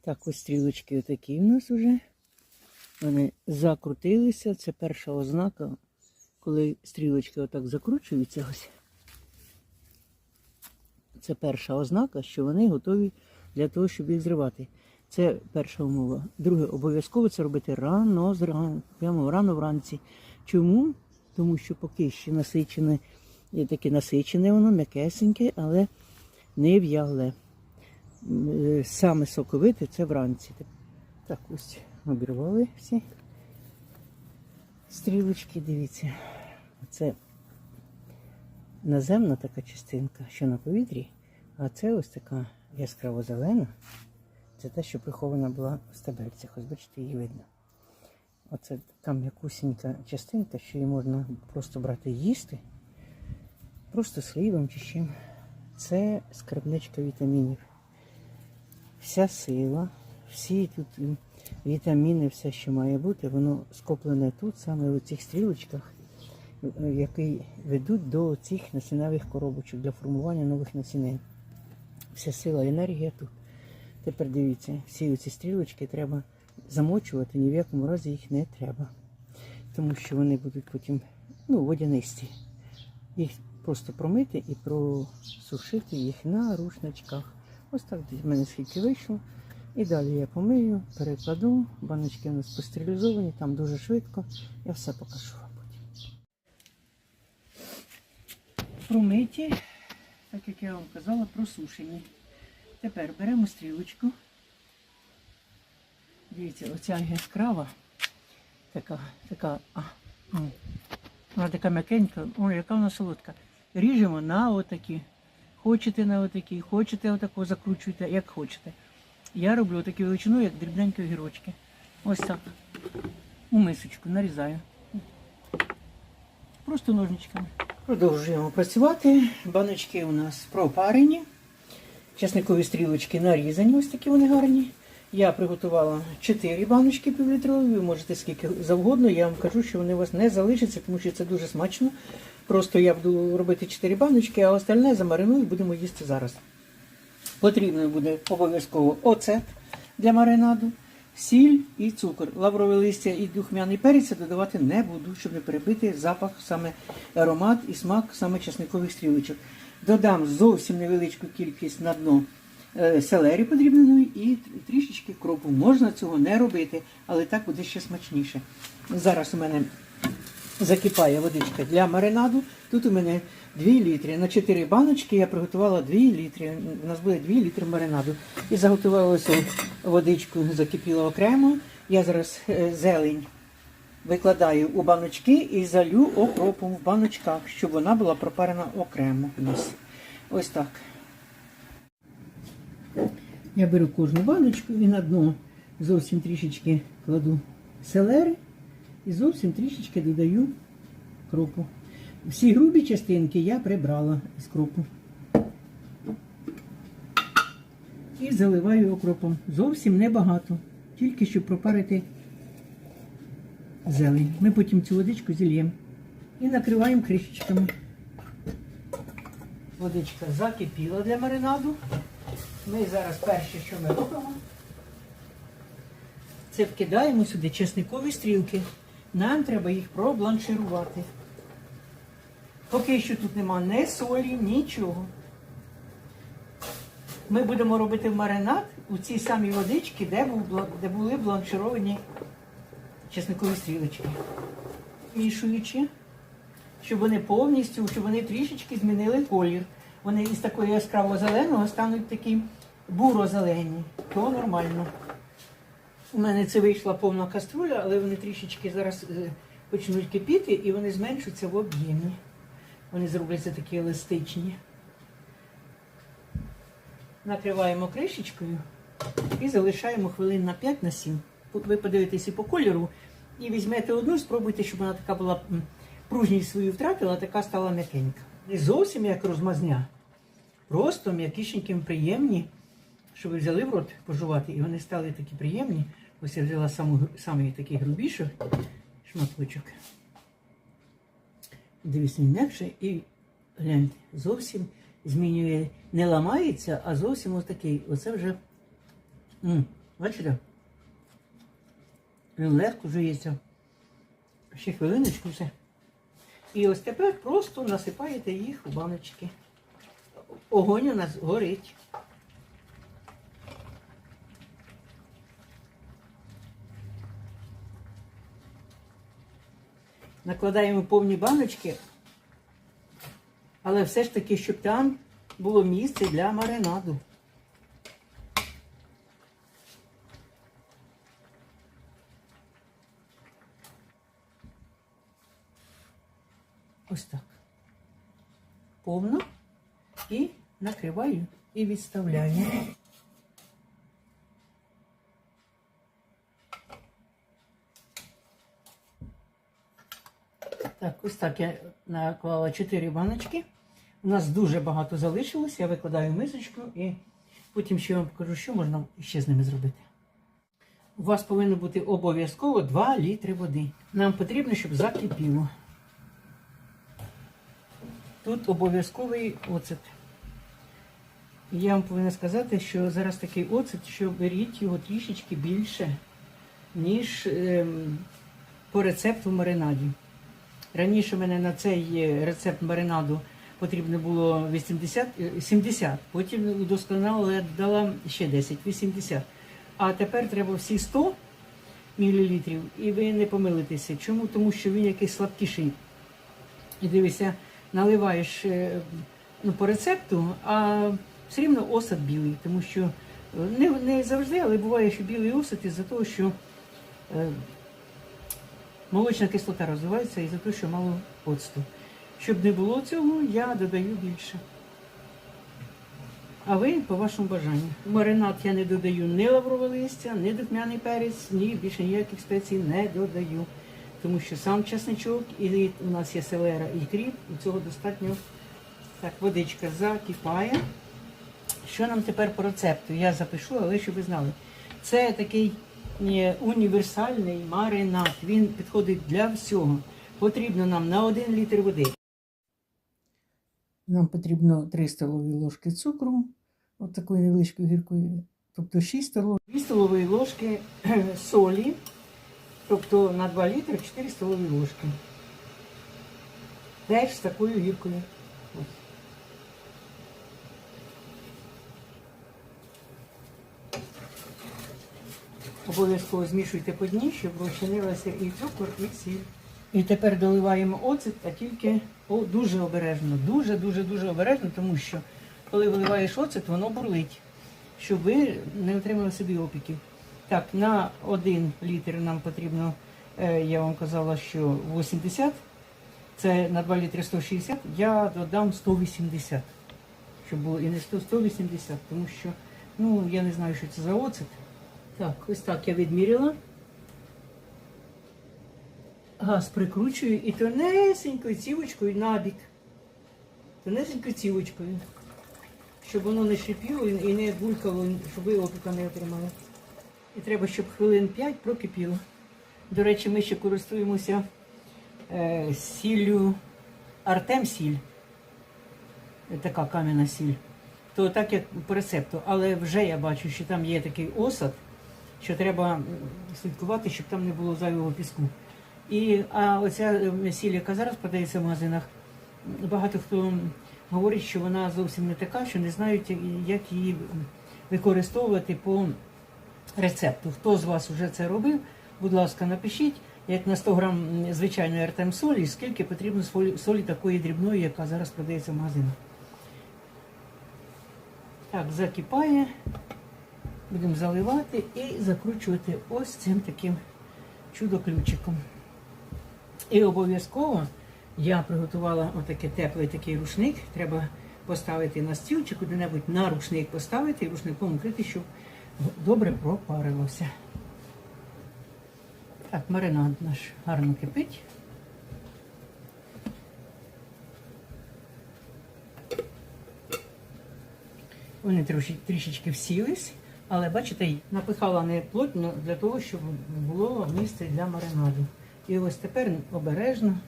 Так, ось стрілочки отакі в нас вже. Вони закрутилися. Це перша ознака, коли стрілочки отак закручуються ось. Це перша ознака, що вони готові для того, щоб їх зривати. Це перша умова. Друге, обов'язково це робити рано, зран- прямо рано вранці. Чому? Тому що поки ще насичене, таке насичене воно, м'якесеньке, але не в'яле. Е, Саме соковите це вранці. Так, ось обірвали всі стрілочки, дивіться. Це наземна така частинка, що на повітрі, а це ось така яскраво зелена. Це те, що прихована була в стебельцях. Ось бачите, її видно. Оце така м'якусінька частинка, що її можна просто брати і їсти. Просто слівом чи чим. Це скарбничка вітамінів. Вся сила, всі тут вітаміни, все, що має бути, воно скоплене тут, саме у цих стрілочках, е, які ведуть до цих насінневих коробочок для формування нових насінин. Вся сила, енергія тут. Тепер дивіться, всі ці стрілочки треба замочувати, ні в якому разі їх не треба. Тому що вони будуть потім ну, водянисті. Їх просто промити і просушити їх на рушничках. Ось так десь в мене скільки вийшло. І далі я помию, перекладу. Баночки у нас постерилізовані, там дуже швидко. Я все покажу вам потім. Промиті, так як я вам казала, просушені. Тепер беремо стрілочку. Дивіться, оця яскрава, така, така, а, м, вона така м'якенька, ой, яка вона солодка. Ріжемо на отакі. Хочете на отакі, хочете отако закручуйте, як хочете. Я роблю таку величину, як дрібненькі огірочки. Ось так. У мисочку нарізаю. Просто ножничками. Продовжуємо працювати. Баночки у нас пропарені. Часникові стрілочки нарізані, ось такі вони гарні. Я приготувала 4 баночки півлітрові, ви можете скільки завгодно. Я вам кажу, що вони у вас не залишаться, тому що це дуже смачно. Просто я буду робити 4 баночки, а остальне замариную і будемо їсти зараз. Потрібно буде обов'язково оцет для маринаду, сіль і цукор. Лаврове листя і духмяний перець я додавати не буду, щоб не перебити запах, саме аромат і смак саме часникових стрілочок. Додам зовсім невеличку кількість на дно е, селері подрібненої і трішечки кропу. Можна цього не робити, але так буде ще смачніше. Зараз у мене закипає водичка для маринаду. Тут у мене 2 літри. На 4 баночки я приготувала 2 літри. У нас буде 2 літри маринаду. І заготувала ось водичку, закипіла окремо. Я зараз е, зелень викладаю у баночки і залю окропом в баночках, щоб вона була пропарена окремо. Ось, ось так. Я беру кожну баночку і на дно зовсім трішечки кладу селери і зовсім трішечки додаю кропу. Всі грубі частинки я прибрала з кропу. І заливаю окропом. Зовсім небагато, тільки щоб пропарити зелень. Ми потім цю водичку зільємо і накриваємо кришечками. Водичка закипіла для маринаду. Ми зараз перше, що ми робимо, це вкидаємо сюди чесникові стрілки. Нам треба їх пробланширувати. Поки що тут нема ні солі, нічого. Ми будемо робити маринад у цій самій водичці, де, був, де були бланшировані чесникові стрілочки. Мішуючи, щоб вони повністю, щоб вони трішечки змінили колір. Вони із такого яскраво зеленого стануть такі буро-зелені. То нормально. У мене це вийшла повна каструля, але вони трішечки зараз е, почнуть кипіти і вони зменшуються в об'ємі. Вони зробляться такі еластичні. Накриваємо кришечкою і залишаємо хвилин на 5 на 7. Ви подивитесь і по кольору, і візьмете одну, спробуйте, щоб вона така була пружність свою втратила, така стала м'якенька. Не зовсім як розмазня. Просто м'якішеньким приємні, що ви взяли в рот пожувати, і вони стали такі приємні. Ось я взяла саму, самий такий грубіший шматочок. Дивіться, він м'якше і гляньте, зовсім змінює, не ламається, а зовсім ось такий. Оце вже м, Бачите? Він легко жується. Ще хвилиночку все. І ось тепер просто насипаєте їх у баночки. Огонь у нас горить. Накладаємо повні баночки, але все ж таки, щоб там було місце для маринаду. Ось так. Повно і накриваю і відставляю. Так, ось так я наклала 4 баночки. У нас дуже багато залишилось. Я викладаю мисочку і потім ще вам покажу, що можна ще з ними зробити. У вас повинно бути обов'язково 2 літри води. Нам потрібно, щоб закипіло. Тут обов'язковий оцет. Я вам повинна сказати, що зараз такий оцет, що беріть його трішечки більше, ніж ем, по рецепту в маринаді. Раніше мене на цей е, рецепт маринаду потрібно було 80, е, 70, потім удосконалила, я додала ще 10, 80. А тепер треба всі 100 мл, і ви не помилитеся. Чому? Тому що він якийсь слабкіший. І дивися, наливаєш е, ну, по рецепту, а все рівно осад білий, тому що е, не, не завжди, але буває, що білий осад із-за того, що е, молочна кислота розвивається із-за того, що мало оцту. Щоб не було цього, я додаю більше. А ви по вашому бажанню. Маринад я не додаю ні лаврове листя, ні духмяний перець, ні більше ніяких спецій не додаю. Тому що сам чесничок, і у нас є селера і кріп, і цього достатньо. Так, водичка закипає. Що нам тепер по рецепту? Я запишу, але щоб ви знали. Це такий е, універсальний маринад. Він підходить для всього. Потрібно нам на 1 літр води. Нам потрібно 3 столові ложки цукру, от такої невеличкої гіркої, тобто 6 столових, 2 столові ложки солі, тобто на 2 літри 4 столові ложки. Теж з такою гіркою. Ось. Обов'язково змішуйте по дні, щоб розчинилася і цукор, і сіль. І тепер доливаємо оцет, а тільки о, дуже обережно. Дуже, дуже, дуже обережно, тому що коли виливаєш оцет, воно бурлить, щоб ви не отримали собі опіків. Так, на 1 літр нам потрібно, е, я вам казала, що 80, це на 2 літри 160, я додам 180, щоб було і не 100, 180, тому що, ну, я не знаю, що це за оцет. Так, ось так я відміряла. Газ прикручую і тонесенькою цівочкою набік. Тонесенькою цівочкою. Щоб воно не шипіло і не булькало, щоб ви опіка не отримали. І треба, щоб хвилин 5 прокипіло. До речі, ми ще користуємося е, сіллю Артем сіль. Така кам'яна сіль. То так як по рецепту. Але вже я бачу, що там є такий осад, що треба слідкувати, щоб там не було зайвого піску. І а оця е, сіль, яка зараз подається в магазинах, багато хто говорить, що вона зовсім не така, що не знають, як її використовувати по рецепту. Хто з вас вже це робив, будь ласка, напишіть, як на 100 грам звичайної артем солі, скільки потрібно солі такої дрібної, яка зараз продається в магазинах. Так, закипає. Будемо заливати і закручувати ось цим таким чудо-ключиком. І обов'язково я приготувала отакий теплий такий рушник. Треба поставити на стіл чи куди-небудь на рушник поставити і рушником укрити, щоб добре пропарилося. Так, маринад наш гарно кипить. Вони трішечки всілись, але бачите, напихала не плотно для того, щоб було місце для маринаду. І ось тепер обережно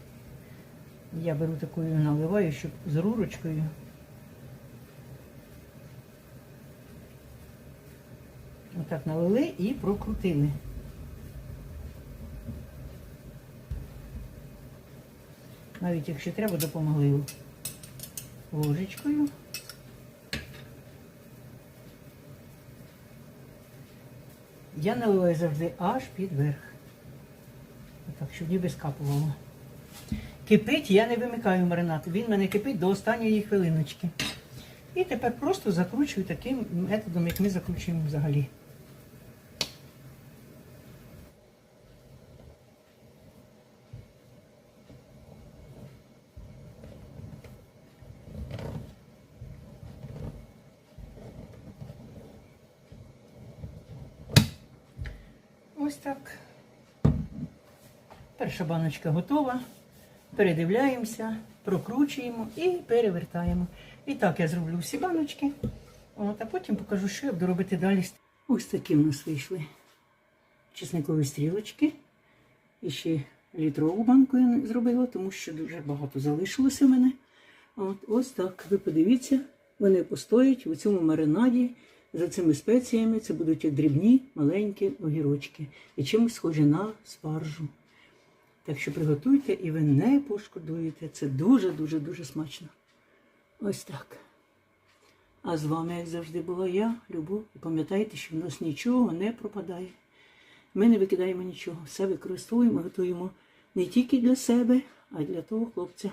я беру такою наливаю, щоб з рурочкою. Отак налили і прокрутили. Навіть якщо треба, допомогли ложечкою. Я наливаю завжди аж під верх. Так, щоб ніби скапувало. Кипить, я не вимикаю маринад. Він мене кипить до останньої хвилиночки. І тепер просто закручую таким методом, як ми закручуємо взагалі. Ось так. Перша баночка готова. Передивляємося, прокручуємо і перевертаємо. І так я зроблю всі баночки. От, а потім покажу, що я буду робити далі. Ось такі в нас вийшли чесникові стрілочки. І ще літрову банку я зробила, тому що дуже багато залишилося в мене. От, ось так. Ви подивіться, вони постоять у цьому маринаді за цими спеціями. Це будуть дрібні маленькі огірочки. І чимось схожі на спаржу. Так що приготуйте і ви не пошкодуєте. Це дуже-дуже дуже смачно. Ось так. А з вами, як завжди, була я, Любов. І пам'ятайте, що в нас нічого не пропадає. Ми не викидаємо нічого. Все використовуємо, готуємо не тільки для себе, а й для того хлопця.